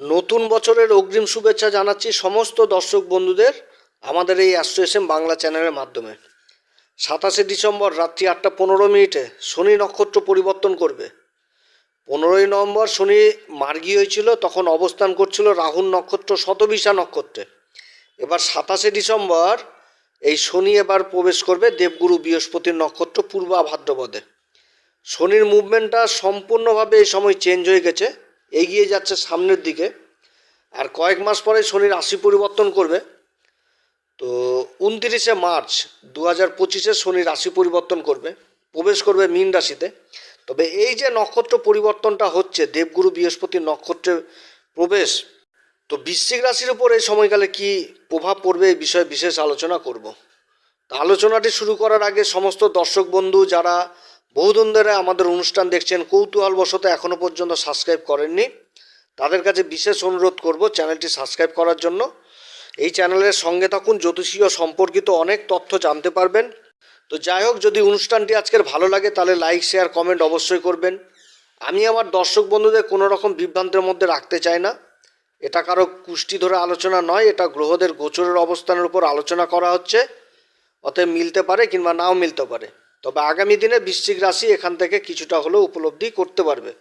নতুন বছরের অগ্রিম শুভেচ্ছা জানাচ্ছি সমস্ত দর্শক বন্ধুদের আমাদের এই অ্যাস্ট্রোএসএম বাংলা চ্যানেলের মাধ্যমে। সাতাশে ডিসেম্বর রাত্রি আটটা পনেরো মিনিটে শনি নক্ষত্র পরিবর্তন করবে। পনেরোই নভেম্বর শনি মার্গী হয়েছিল, তখন অবস্থান করছিল রাহুল নক্ষত্র শতবিশা নক্ষত্রে। এবার সাতাশে ডিসেম্বর এই শনি এবার প্রবেশ করবে দেবগুরু বৃহস্পতির নক্ষত্র পূর্বা ভাদ্রপদে। শনির মুভমেন্টটা সম্পূর্ণভাবে এই সময় চেঞ্জ হয়ে গেছে। এগিয়ে যাচ্ছে সামনের দিকে। আর কয়েক মাস পরে শনির রাশি পরিবর্তন করবে। তো উনতিরিশে মার্চ দু হাজার পঁচিশে শনি রাশি পরিবর্তন করবে। প্রবেশ করবে মীন রাশিতে। তবে এই যে নক্ষত্র পরিবর্তনটা হচ্ছে, দেবগুরু বৃহস্পতির নক্ষত্রে প্রবেশ, তো বৃশ্চিক রাশির উপর এই সময়কালে কি প্রভাব পড়বে এই বিষয়ে বিশেষ আলোচনা করব। তা আলোচনাটি শুরু করার আগে সমস্ত দর্শক বন্ধু যারা বহুদিন ধরে আমাদের অনুষ্ঠান দেখছেন। কৌতূহলবশত এখনও পর্যন্ত সাবস্ক্রাইব করেননি। তাদের কাছে বিশেষ অনুরোধ করব চ্যানেলটি সাবস্ক্রাইব করার জন্য। এই চ্যানেলের সঙ্গে থাকুন জ্যোতিষীয় সম্পর্কিত অনেক তথ্য জানতে পারবেন। তো যাই হোক, যদি অনুষ্ঠানটি আজকের ভালো লাগে, তাহলে লাইক শেয়ার কমেন্ট অবশ্যই করবেন। আমি আমার দর্শক বন্ধুদের কোনো রকম বিভ্রান্তের মধ্যে রাখতে চাই না। এটা কারও কুষ্টি ধরে আলোচনা নয়, এটা গ্রহদের গোচরের অবস্থানের উপর আলোচনা করা হচ্ছে। অতএব মিলতে পারে কিংবা নাও মিলতে পারে। তবে আগামী দিনে বৃশ্চিক রাশি এখান থেকে কিছুটা হলেও উপলব্ধি করতে পারবে।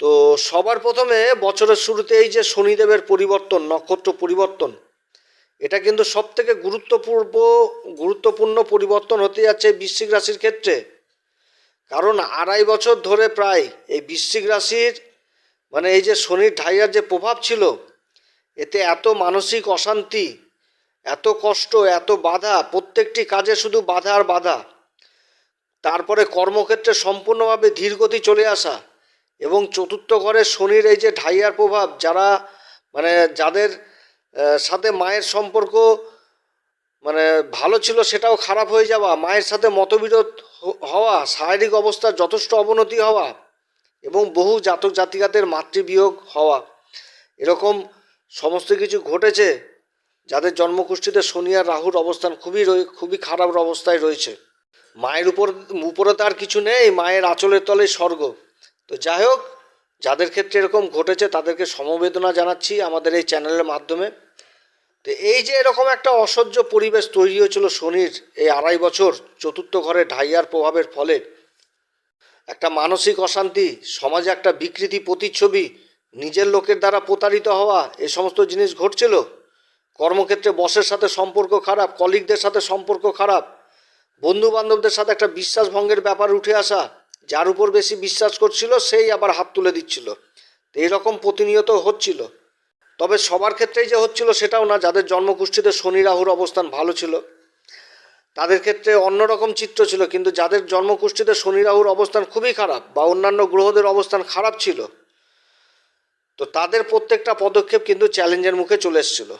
তো সবার প্রথমে বছরের শুরুতে এই যে শনিদেবের পরিবর্তন, নক্ষত্র পরিবর্তন, এটা কিন্তু সব থেকে গুরুত্বপূর্ণ গুরুত্বপূর্ণ পরিবর্তন হতে যাচ্ছে বৃশ্চিক রাশির ক্ষেত্রে। কারণ আড়াই বছর ধরে প্রায় এই বৃশ্চিক রাশির মানে এই যে শনির ঢাইয়ার যে প্রভাব ছিল, এতে এত মানসিক অশান্তি, এত কষ্ট, এত বাধা, প্রত্যেকটি কাজে শুধু বাধা আর বাধা। তারপরে কর্মক্ষেত্রে সম্পূর্ণভাবে ধীরগতি চলে আসা এবং চতুর্থ ঘরে শনির এই যে ঢাইয়ার প্রভাব, যারা মানে যাদের সাথে মায়ের সম্পর্ক মানে ভালো ছিল সেটাও খারাপ হয়ে যাওয়া, মায়ের সাথে মতবিরোধ হওয়া, শারীরিক অবস্থার যথেষ্ট অবনতি হওয়া এবং বহু জাতক জাতিকাদের মাতৃবিয়োগ হওয়া, এরকম সমস্ত কিছু ঘটেছে যাদের জন্মকুষ্ঠিতে শনি আর রাহুর অবস্থান খুবই খুবই খারাপ অবস্থায় রয়েছে। মায়ের উপর, উপরে তার কিছু নেই, মায়ের আঁচলের তলে স্বর্গ। তো যাই হোক, যাদের ক্ষেত্রে এরকম ঘটেছে, তাদেরকে সমবেদনা জানাচ্ছি আমাদের এই চ্যানেলের মাধ্যমে। তো এই যে এরকম একটা অসহ্য পরিবেশ তৈরি হয়েছিল শনির এই আড়াই বছর চতুর্থ ঘরে ঢাইয়ার প্রভাবের ফলে, একটা মানসিক অশান্তি, সমাজে একটা বিকৃতি প্রতিচ্ছবি, নিজের লোকের দ্বারা প্রতারিত হওয়া, এ সমস্ত জিনিস ঘটছিল। কর্মক্ষেত্রে বসের সাথে সম্পর্ক খারাপ, কলিগদের সাথে সম্পর্ক খারাপ বন্ধু বান্ধবদের সাথে একটা বিশ্বাস ভঙ্গের ব্যাপার উঠে আসা, যার উপর বেশি বিশ্বাস করছিল, সেই আবার হাত তুলে দিচ্ছিল। তো এইরকম প্রতিনিয়ত হচ্ছিল। তবে সবার ক্ষেত্রেই যে হচ্ছিল সেটাও না, যাদের জন্মকুষ্ঠিতে শনি রাহুর অবস্থান ভালো ছিল, তাদের ক্ষেত্রে অন্যরকম চিত্র ছিল, কিন্তু যাদের জন্মকুষ্ঠিতে শনি রাহুর অবস্থান খুবই খারাপ বা অন্যান্য গ্রহদের অবস্থান খারাপ ছিল, তো তাদের প্রত্যেকটা পদক্ষেপ কিন্তু চ্যালেঞ্জের মুখে চলে এসেছিল।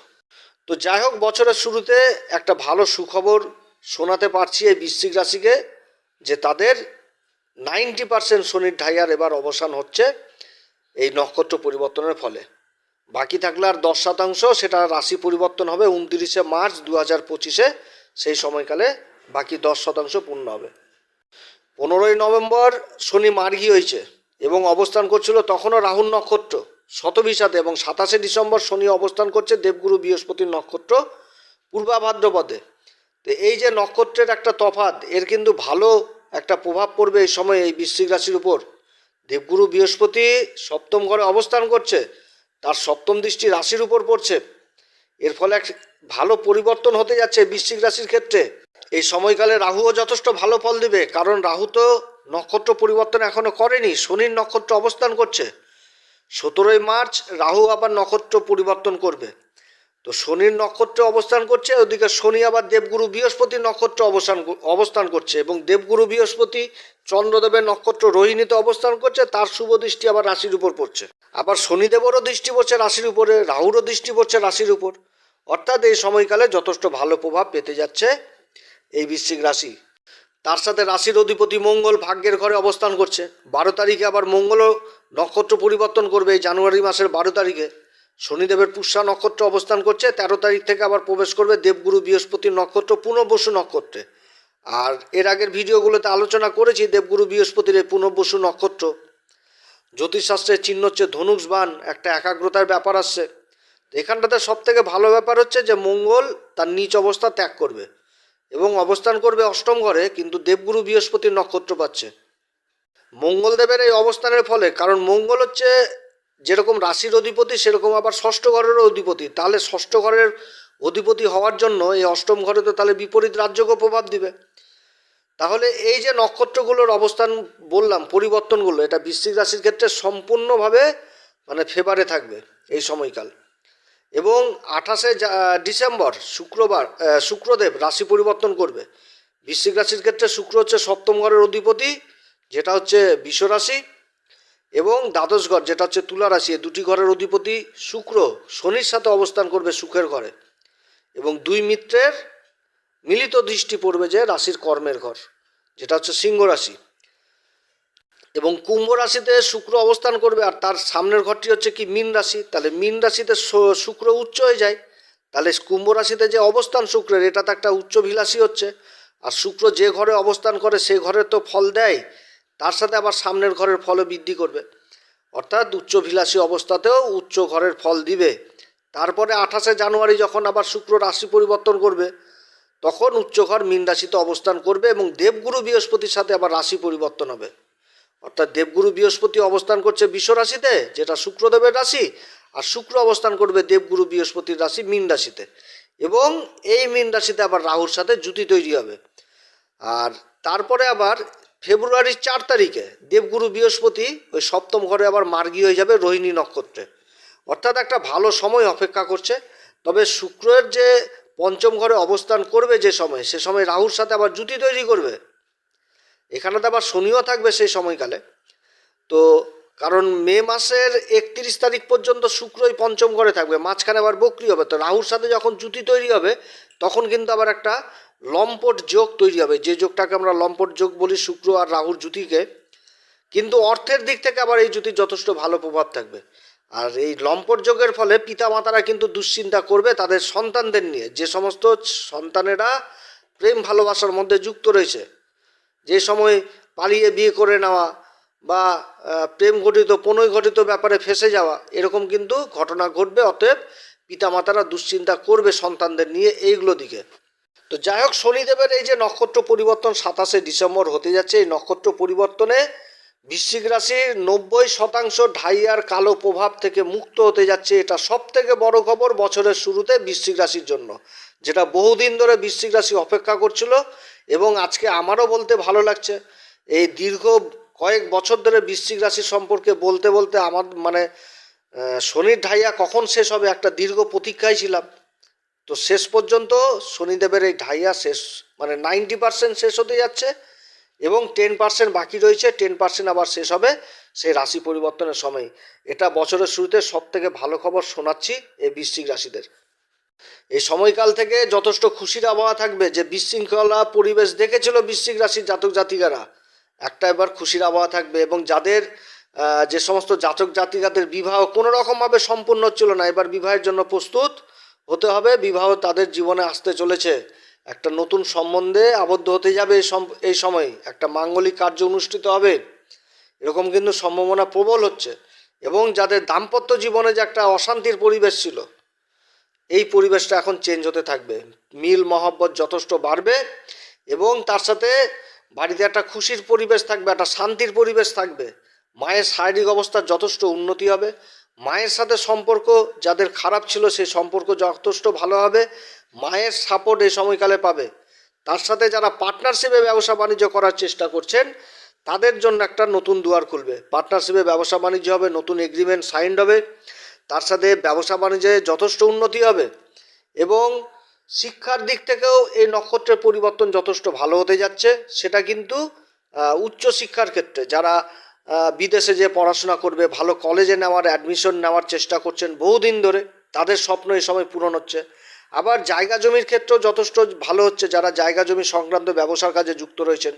তো যাই হোক, বছরের শুরুতে একটা ভালো সুখবর শোনাতে পারছি এই বৃশ্চিক রাশিকে যে তাদের নাইনটি পার্সেন্ট শনির ঢাইয়ার এবার অবসান হচ্ছে এই নক্ষত্র পরিবর্তনের ফলে। বাকি থাকলে আর দশ শতাংশ সেটা রাশি পরিবর্তন হবে উনত্রিশে মার্চ দু হাজার পঁচিশে, সেই সময়কালে বাকি দশ শতাংশ পূর্ণ হবে। পনেরোই নভেম্বর শনি মার্গী হয়েছে এবং অবস্থান করছিল তখনও রাহুল নক্ষত্র, শতবিশাতে এবং সাতাশে ডিসেম্বর শনি অবস্থান করছে দেবগুরু বৃহস্পতির নক্ষত্র পূর্বা ভাদ্রপদে তো এই যে নক্ষত্রের একটা তফাৎ, এর কিন্তু ভালো একটা প্রভাব পড়বে এই সময় এই বৃশ্চিক রাশির উপর। দেবগুরু বৃহস্পতি সপ্তম ঘরে অবস্থান করছে, তার সপ্তম দৃষ্টি রাশির উপর পড়ছে। এর ফলে এক ভালো পরিবর্তন হতে যাচ্ছে বৃশ্চিক রাশির ক্ষেত্রে। এই সময়কালে রাহুও যথেষ্ট ভালো ফল দিবে, কারণ রাহু তো নক্ষত্র পরিবর্তন এখনও করেনি, শনির নক্ষত্র অবস্থান করছে। সতেরোই মার্চ রাহু আবার নক্ষত্র পরিবর্তন করবে। তো শনির নক্ষত্রে অবস্থান করছে ওদিকে শনি আবার দেবগুরু বৃহস্পতি নক্ষত্র অবস্থান অবস্থান করছে এবং দেবগুরু বৃহস্পতি চন্দ্রদেবের নক্ষত্র রোহিণীতে অবস্থান করছে, তার শুভ দৃষ্টি আবার রাশির উপর পড়ছে। আবার শনিদেবেরও দৃষ্টি পড়ছে রাশির উপরে, রাহুরও দৃষ্টি পড়ছে রাশির উপর। অর্থাৎ এই সময়কালে যথেষ্ট ভালো প্রভাব পেতে যাচ্ছে এই বৃশ্চিক রাশি। তার সাথে রাশির অধিপতি মঙ্গল ভাগ্যের ঘরে অবস্থান করছে। বারো তারিখে আবার মঙ্গলও নক্ষত্র পরিবর্তন করবে এই জানুয়ারি মাসের বারো তারিখে। শনিদেবের পুষ্যা নক্ষত্র অবস্থান করছে, তেরো তারিখ থেকে আবার প্রবেশ করবে দেবগুরু বৃহস্পতির নক্ষত্র, পুনর্বসু নক্ষত্রে। আর এর আগের ভিডিওগুলোতে আলোচনা করেছি দেবগুরু বৃহস্পতির এই পুনর্বসু নক্ষত্র। জ্যোতিষশাস্ত্রের চিহ্ন হচ্ছে ধনুষ বান একটা একাগ্রতার ব্যাপার আসছে। এখানটাতে সব থেকে ভালো ব্যাপার হচ্ছে যে মঙ্গল তার নিচ অবস্থা ত্যাগ করবে এবং অবস্থান করবে অষ্টম ঘরে, কিন্তু দেবগুরু বৃহস্পতির নক্ষত্র পাচ্ছে। মঙ্গলদেবের এই অবস্থানের ফলে, কারণ মঙ্গল হচ্ছে যেরকম রাশির অধিপতি, সেরকম আবার ষষ্ঠ ঘরেরও অধিপতি। তাহলে ষষ্ঠ ঘরের অধিপতি হওয়ার জন্য এই অষ্টম ঘরে তো তাহলে বিপরীত রাজ্যকে প্রভাব দিবে। তাহলে এই যে নক্ষত্রগুলোর অবস্থান বললাম, পরিবর্তনগুলো, এটা বৃশ্চিক রাশির ক্ষেত্রে সম্পূর্ণভাবে মানে ফেভারে থাকবে এই সময়কাল। এবং আঠাশে ডিসেম্বর, শুক্রবার শুক্রদেব রাশি পরিবর্তন করবে। বৃশ্চিক রাশির ক্ষেত্রে শুক্র হচ্ছে সপ্তম ঘরের অধিপতি, যেটা হচ্ছে বিশ্বরাশি। রাশি এবং দ্বাদশ ঘর, যেটা হচ্ছে তুলা রাশি দুটি ঘরের অধিপতি শুক্র শনির সাথে অবস্থান করবে সুখের ঘরে। এবং দুই মিত্রের মিলিত দৃষ্টি পড়বে যে রাশির কর্মের ঘর, যেটা হচ্ছে সিংহ রাশি। এবং কুম্ভ রাশিতে শুক্র অবস্থান করবে, আর তার সামনের ঘরটি হচ্ছে কি মীন রাশি। তাহলে মীন রাশিতে শুক্র উচ্চ হয়ে যায়। তাহলে কুম্ভ রাশিতে যে অবস্থান শুক্রের এটা তো একটা উচ্চভিলাষী হচ্ছে। আর শুক্র যে ঘরে অবস্থান করে, সে ঘরে তো ফল দেয়। তার সাথে আবার সামনের ঘরের ফলও বৃদ্ধি করবে। অর্থাৎ উচ্চভিলাষী অবস্থাতেও উচ্চ ঘরের ফল দিবে। তারপরে আঠাশে জানুয়ারি যখন আবার শুক্র রাশি পরিবর্তন করবে, তখন উচ্চঘর মীন রাশিতে অবস্থান করবে এবং দেবগুরু বৃহস্পতির সাথে আবার রাশি পরিবর্তন হবে। অর্থাৎ দেবগুরু বৃহস্পতি অবস্থান করছে বিশ্ব রাশিতে, যেটা শুক্রদেবের রাশি, আর শুক্র অবস্থান করবে দেবগুরু বৃহস্পতির রাশি মীন রাশিতে। এবং এই মীন রাশিতে আবার রাহুর সাথে জুতি তৈরি হবে। আর তারপরে আবার ফেব্রুয়ারির চার তারিখে দেবগুরু বৃহস্পতি ওই সপ্তম ঘরে আবার মার্গী হয়ে যাবে রোহিণী নক্ষত্রে। অর্থাৎ একটা ভালো সময় অপেক্ষা করছে। তবে শুক্রের যে পঞ্চম ঘরে অবস্থান করবে যে সময়, সে সময় রাহুর সাথে আবার জুতি তৈরি করবে। এখানে তো আবার শনিও থাকবে সেই সময়কালে। তো কারণ মে মাসের একত্রিশ তারিখ পর্যন্ত শুক্রই পঞ্চম ঘরে থাকবে, মাঝখানে আবার বকরি হবে। তো রাহুর সাথে যখন জুতি তৈরি হবে, তখন কিন্তু আবার একটা লম্পট যোগ তৈরি হবে। যে যোগটাকে আমরা লম্পট যোগ বলি, শুক্র আর রাহুর জুতিকে কিন্তু অর্থের দিক থেকে আবার এই জুতির যথেষ্ট ভালো প্রভাব থাকবে। আর এই লম্পট যোগের ফলে পিতামাতারা কিন্তু দুশ্চিন্তা করবে তাদের সন্তানদের নিয়ে। যে সমস্ত সন্তানেরা প্রেম ভালোবাসার মধ্যে যুক্ত রয়েছে, যে সময় পালিয়ে বিয়ে করে নেওয়া বা প্রেম ঘটিত প্রণয় ঘটিত ব্যাপারে ফেসে যাওয়া, এরকম কিন্তু ঘটনা ঘটবে। অতএব পিতামাতারা দুশ্চিন্তা করবে সন্তানদের নিয়ে এইগুলো দিকে। তো যাই হোক শনিদেবের এই যে নক্ষত্র পরিবর্তন সাতাশে ডিসেম্বর হতে যাচ্ছে। এই নক্ষত্র পরিবর্তনে বৃশ্চিক রাশির নব্বই শতাংশ ঢাইয়ার কালো প্রভাব থেকে মুক্ত হতে যাচ্ছে। এটা সব থেকে বড় খবর বছরের শুরুতে বৃশ্চিক রাশির জন্য, যেটা বহুদিন ধরে বৃশ্চিক রাশি অপেক্ষা করছিল এবং আজকে আমারও বলতে ভালো লাগছে। এই দীর্ঘ কয়েক বছর ধরে বৃশ্চিক রাশি সম্পর্কে বলতে বলতে আমার মানে শনির ঢাইয়া কখন শেষ হবে একটা দীর্ঘ প্রতীক্ষায় ছিলাম। তো শেষ পর্যন্ত শনিদেবের এই ঢাইয়া শেষ মানে নাইনটি পার্সেন্ট শেষ হতে যাচ্ছে এবং টেন পার্সেন্ট বাকি রয়েছে, টেন পার্সেন্ট আবার শেষ হবে সেই রাশি পরিবর্তনের সময়। এটা বছরের শুরুতে সব থেকে ভালো খবর শোনাচ্ছি এই বৃশ্চিক রাশিদের। এই সময়কাল থেকে যথেষ্ট খুশির আবহাওয়া থাকবে যে বিশৃঙ্খলা পরিবেশ দেখেছিল বৃশ্চিক রাশির জাতক জাতিকারা। একটা এবার খুশির আবহাওয়া থাকবে এবং যাদের যে সমস্ত জাতক জাতিকাদের বিবাহ কোনো রকমভাবে সম্পূর্ণ হচ্ছিল না, এবার বিবাহের জন্য প্রস্তুত। হতে হবে, বিবাহ তাদের জীবনে আসতে চলেছে। একটা নতুন সম্বন্ধে আবদ্ধ হতে যাবে এই সম- এই সময়। একটা মাঙ্গলিক কার্য অনুষ্ঠিত হবে। এরকম কিন্তু সম্ভাবনা প্রবল হচ্ছে। এবং যাদের দাম্পত্য জীবনে যে একটা অশান্তির পরিবেশ ছিল, এই পরিবেশটা এখন চেঞ্জ হতে থাকবে। মিল মহব্বত যথেষ্ট বাড়বে এবং তার সাথে বাড়িতে একটা খুশির পরিবেশ থাকবে, একটা শান্তির পরিবেশ থাকবে। মায়ের শারীরিক অবস্থার যথেষ্ট উন্নতি হবে। মায়ের সাথে সম্পর্ক যাদের খারাপ ছিল সেই সম্পর্ক যথেষ্ট ভালো হবে। মায়ের সাপোর্ট এই সময়কালে পাবে। তার সাথে যারা পার্টনারশিপে ব্যবসা বাণিজ্য করার চেষ্টা করছেন, তাদের জন্য একটা নতুন দুয়ার খুলবে। পার্টনারশিপে ব্যবসা বাণিজ্য হবে, নতুন এগ্রিমেন্ট সাইন্ড হবে। তার সাথে ব্যবসা বাণিজ্যে যথেষ্ট উন্নতি হবে এবং শিক্ষার দিক থেকেও এই নক্ষত্রের পরিবর্তন যথেষ্ট ভালো হতে যাচ্ছে। সেটা কিন্তু উচ্চ শিক্ষার ক্ষেত্রে যারা বিদেশে যে পড়াশোনা করবে, ভালো কলেজে নেওয়ার অ্যাডমিশন নেওয়ার চেষ্টা করছেন বহুদিন ধরে, তাদের স্বপ্ন এই সময় পূরণ হচ্ছে। আবার জায়গা জমির ক্ষেত্রেও যথেষ্ট ভালো হচ্ছে, যারা জায়গা জমি সংক্রান্ত ব্যবসার কাজে যুক্ত রয়েছেন।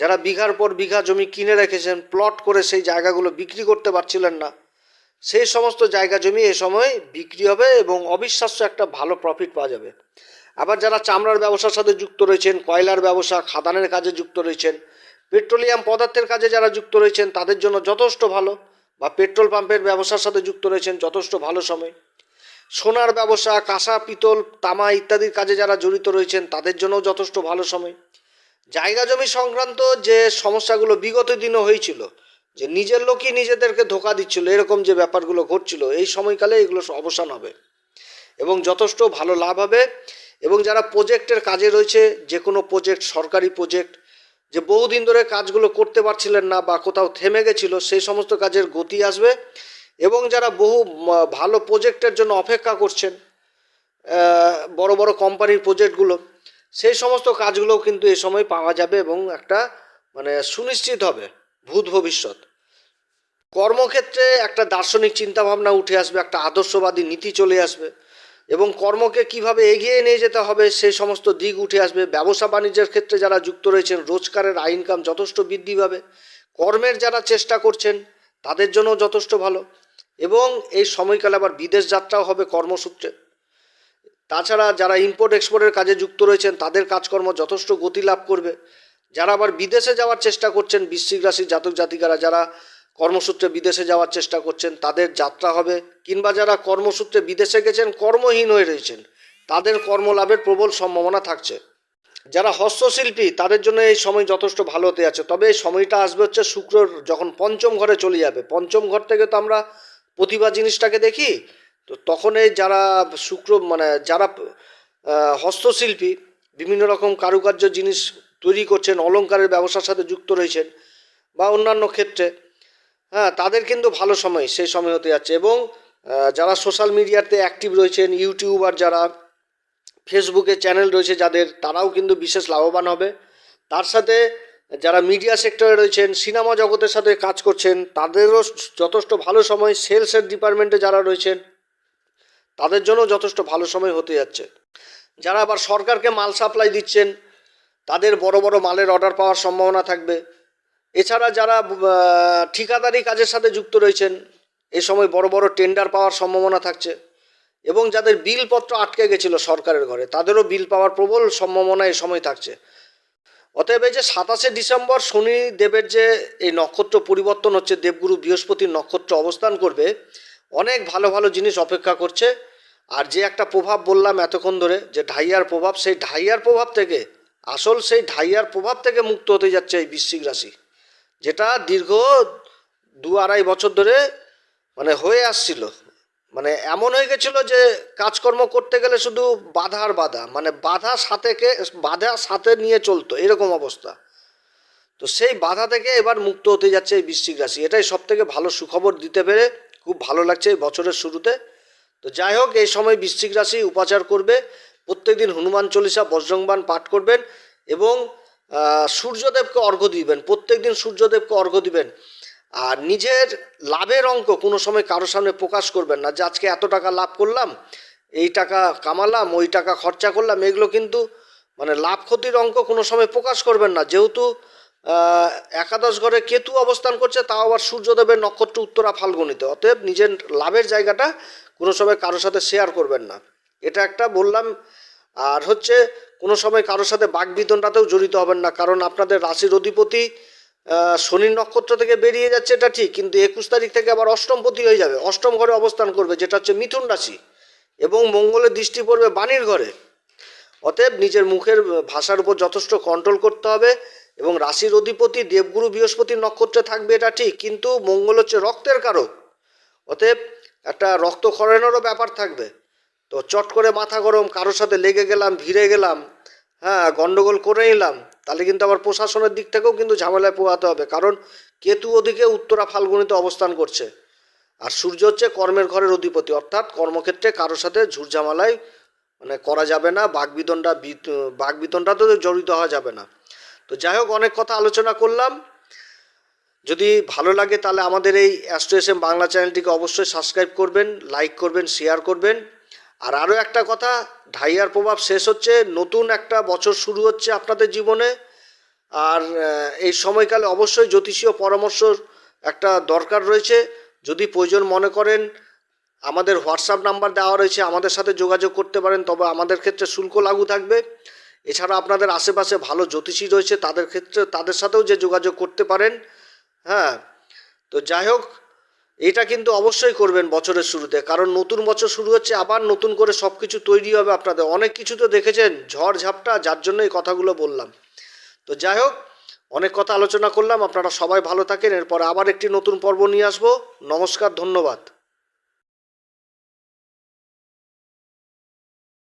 যারা বিঘার পর বিঘা জমি কিনে রেখেছেন প্লট করে সেই জায়গাগুলো বিক্রি করতে পারছিলেন না, সেই সমস্ত জায়গা জমি এ সময় বিক্রি হবে এবং অবিশ্বাস্য একটা ভালো প্রফিট পাওয়া যাবে। আবার যারা চামড়ার ব্যবসার সাথে যুক্ত রয়েছেন, কয়লার ব্যবসা, খাদানের কাজে যুক্ত রয়েছেন পেট্রোলিয়াম পদার্থের কাজে যারা যুক্ত রয়েছেন, তাদের জন্য যথেষ্ট ভালো বা পেট্রোল পাম্পের ব্যবসার সাথে যুক্ত রয়েছেন, যথেষ্ট ভালো সময়। সোনার ব্যবসা, কাঁসা, পিতল, তামা ইত্যাদির কাজে যারা জড়িত রয়েছেন, তাদের জন্যও যথেষ্ট ভালো সময়। জায়গা জমি সংক্রান্ত যে সমস্যাগুলো বিগত দিনও হয়েছিল, যে নিজের লোকই নিজেদেরকে ধোকা দিচ্ছিল, এরকম যে ব্যাপারগুলো ঘটছিল, এই সময়কালে এগুলো অবসান হবে। এবং যথেষ্ট ভালো লাভ হবে। এবং যারা প্রজেক্টের কাজে রয়েছে, যে কোনো প্রজেক্ট সরকারি প্রজেক্ট যে বহুদিন ধরে কাজগুলো করতে পারছিলেন না বা কোথাও থেমে গেছিল, সেই সমস্ত কাজের গতি আসবে এবং যারা বহু ভালো প্রজেক্টের জন্য অপেক্ষা করছেন বড় বড় কোম্পানির প্রজেক্টগুলো সেই সমস্ত কাজগুলোও কিন্তু এ সময় পাওয়া যাবে এবং একটা মানে সুনিশ্চিত হবে ভূত ভবিষ্যৎ। কর্মক্ষেত্রে একটা দার্শনিক চিন্তাভাবনা উঠে আসবে, একটা আদর্শবাদী নীতি চলে আসবে। এবং কর্মকে কীভাবে এগিয়ে নিয়ে যেতে হবে সেই সমস্ত দিক উঠে আসবে। ব্যবসা বাণিজ্যের ক্ষেত্রে যারা যুক্ত রয়েছেন, রোজগারের ইনকাম যথেষ্ট বৃদ্ধি পাবে। কর্মের যারা চেষ্টা করছেন, তাদের জন্য যথেষ্ট ভালো। এবং এই সময়কালে আবার বিদেশ যাত্রাও হবে কর্মসূত্রে। তাছাড়া যারা ইম্পোর্ট এক্সপোর্টের কাজে যুক্ত রয়েছেন, তাদের কাজকর্ম যথেষ্ট গতি লাভ করবে। যারা আবার বিদেশে যাওয়ার চেষ্টা করছেন, বৃশ্চিক রাশির জাতক জাতিকারা, যারা কর্মসূত্রে বিদেশে যাওয়ার চেষ্টা করছেন, তাদের যাত্রা হবে। কিংবা যারা কর্মসূত্রে বিদেশে গেছেন, কর্মহীন হয়ে রয়েছেন, তাদের কর্মলাভের প্রবল সম্ভাবনা থাকছে। যারা হস্তশিল্পী, তাদের জন্য এই সময় যথেষ্ট ভালো হতে আছে তবে এই সময়টা আসবে হচ্ছে শুক্র যখন পঞ্চম ঘরে চলে যাবে। পঞ্চম ঘর থেকে তো আমরা প্রতিভা জিনিসটাকে দেখি, তো তখন এই যারা শুক্র মানে যারা হস্তশিল্পী, বিভিন্ন রকম কারুকার্য জিনিস তৈরি করছেন, অলংকারের ব্যবসার সাথে যুক্ত রয়েছেন, বা অন্যান্য ক্ষেত্রে হ্যাঁ তাদের কিন্তু ভালো সময়, সেই সময় হতে যাচ্ছে। এবং যারা সোশ্যাল মিডিয়াতে অ্যাক্টিভ রয়েছেন ইউটিউবার যারা ফেসবুকে চ্যানেল রয়েছে যাদের, তারাও কিন্তু বিশেষ লাভবান হবে। তার সাথে, যারা মিডিয়া সেক্টরে রয়েছেন সিনেমা জগতের সাথে কাজ করছেন, তাদেরও যথেষ্ট ভালো সময় সেলসের ডিপার্টমেন্টে যারা রয়েছেন, তাদের জন্য যথেষ্ট ভালো সময় হতে যাচ্ছে। যারা আবার সরকারকে মাল সাপ্লাই দিচ্ছেন, তাদের বড় বড় মালের অর্ডার পাওয়ার সম্ভাবনা থাকবে। এছাড়া যারা ঠিকাদারি কাজের সাথে যুক্ত রয়েছেন, এ সময় বড় বড় টেন্ডার পাওয়ার সম্ভাবনা থাকছে এবং যাদের বিলপত্র আটকে গেছিল সরকারের ঘরে, তাদেরও বিল পাওয়ার প্রবল সম্ভাবনা এই সময় থাকছে। অতএব এই যে সাতাশে ডিসেম্বর শনি দেবের যে এই নক্ষত্র পরিবর্তন হচ্ছে, দেবগুরু বৃহস্পতির নক্ষত্র অবস্থান করবে, অনেক ভালো ভালো জিনিস অপেক্ষা করছে। আর যে একটা প্রভাব বললাম এতক্ষণ ধরে, যে ঢাইয়ার প্রভাব, সেই ঢাইয়ার প্রভাব থেকে, আসল সেই ঢাইয়ার প্রভাব থেকে মুক্ত হতে যাচ্ছে এই বৃশ্চিক রাশি। যেটা দীর্ঘ দু আড়াই বছর ধরে মানে হয়ে আসছিল। মানে এমন হয়ে গেছিল যে কাজকর্ম করতে গেলে শুধু বাধার বাধা মানে বাধা সাথেকে বাধা সাথে নিয়ে চলতো, এরকম অবস্থা। তো সেই বাধা থেকে এবার মুক্ত হতে যাচ্ছে এই বৃশ্চিক রাশি। এটাই সব থেকে ভালো সুখবর দিতে পেরে খুব ভালো লাগছে এই বছরের শুরুতে। তো যাই হোক, এই সময় বৃশ্চিক রাশি উপাচার করবে, প্রত্যেকদিন হনুমান চল্লিশা বজ্রংবান পাঠ করবেন এবং সূর্যদেবকে অর্ঘ্য দিবেন, প্রত্যেকদিন সূর্যদেবকে অর্ঘ্য দিবেন। আর নিজের লাভের অঙ্ক কোনো সময় কারোর সামনে প্রকাশ করবেন না যে, আজকে এত টাকা লাভ করলাম, এই টাকা কামালাম, ওই টাকা খরচা করলাম। এগুলো কিন্তু মানে লাভ ক্ষতির অঙ্ক কোনো সময় প্রকাশ করবেন না। যেহেতু একাদশ ঘরে কেতু অবস্থান করছে, তাও আবার সূর্যদেবের নক্ষত্র উত্তরা ফাল্গুনিতে। অতএব নিজের লাভের জায়গাটা কোনো সময় কারোর সাথে শেয়ার করবেন না। এটা একটা বললাম আর হচ্ছে কোনো সময় কারোর সাথে বাগবিতণ্ডাতেও জড়িত হবেন না, কারণ আপনাদের রাশির অধিপতি শনির নক্ষত্র থেকে বেরিয়ে যাচ্ছে, এটা ঠিক, কিন্তু একুশ তারিখ থেকে আবার অষ্টমপতি হয়ে যাবে, অষ্টম ঘরে অবস্থান করবে, যেটা হচ্ছে মিথুন রাশি এবং মঙ্গলের দৃষ্টি পড়বে বাণীর ঘরে। অতএব নিজের মুখের ভাষার উপর যথেষ্ট কন্ট্রোল করতে হবে এবং রাশির অধিপতি, দেবগুরু, বৃহস্পতির নক্ষত্রে থাকবে, এটা ঠিক, কিন্তু মঙ্গল হচ্ছে রক্তের কারক। অতএব একটা রক্তক্ষরণেরও ব্যাপার থাকবে। তো চট করে মাথা গরম, কারোর সাথে লেগে গেলাম, ভিড়ে গেলাম হ্যাঁ গন্ডগোল করে নিলাম, তাহলে কিন্তু আবার প্রশাসনের দিক থেকেও কিন্তু ঝামেলায় পোহাতে হবে, কারণ কেতু ওদিকে উত্তরা ফাল্গুনিতে অবস্থান করছে, আর সূর্য হচ্ছে কর্মের ঘরের অধিপতি, অর্থাৎ কর্মক্ষেত্রে কারোর সাথে ঝুরঝামালায় মানে করা যাবে না বাগবিতণ্ডা বাগবিতণ্ডাতে জড়িত হওয়া যাবে না। তো যাই হোক, অনেক কথা আলোচনা করলাম, যদি ভালো লাগে তাহলে আমাদের এই অ্যাস্ট্রো এস এম বাংলা চ্যানেলটিকে অবশ্যই সাবস্ক্রাইব করবেন, লাইক করবেন, শেয়ার করবেন আর আরও একটা কথা, ঢাইয়ার প্রভাব শেষ হচ্ছে, নতুন একটা বছর শুরু হচ্ছে আপনাদের জীবনে। আর এই সময়কালে অবশ্যই জ্যোতিষীয় পরামর্শ একটা দরকার রয়েছে। যদি প্রয়োজন মনে করেন, আমাদের হোয়াটসঅ্যাপ নাম্বার দেওয়া রয়েছে, আমাদের সাথে যোগাযোগ করতে পারেন, তবে আমাদের ক্ষেত্রে শুল্ক লাগু থাকবে। এছাড়া আপনাদের আশেপাশে ভালো জ্যোতিষী রয়েছে, তাদের ক্ষেত্রে, তাদের সাথেও যে যোগাযোগ করতে পারেন হ্যাঁ। তো যাই হোক এটা কিন্তু অবশ্যই করবেন বছরের শুরুতে। কারণ নতুন বছর শুরু হচ্ছে, আবার নতুন করে সব কিছু তৈরি হবে আপনাদের। অনেক কিছু তো দেখেছেন, ঝড় ঝাপটা, যার জন্য এই কথাগুলো বললাম। তো যাই হোক, অনেক কথা আলোচনা করলাম। আপনারা সবাই ভালো থাকেন। এরপর আবার একটি নতুন পর্ব নিয়ে আসব। নমস্কার, ধন্যবাদ।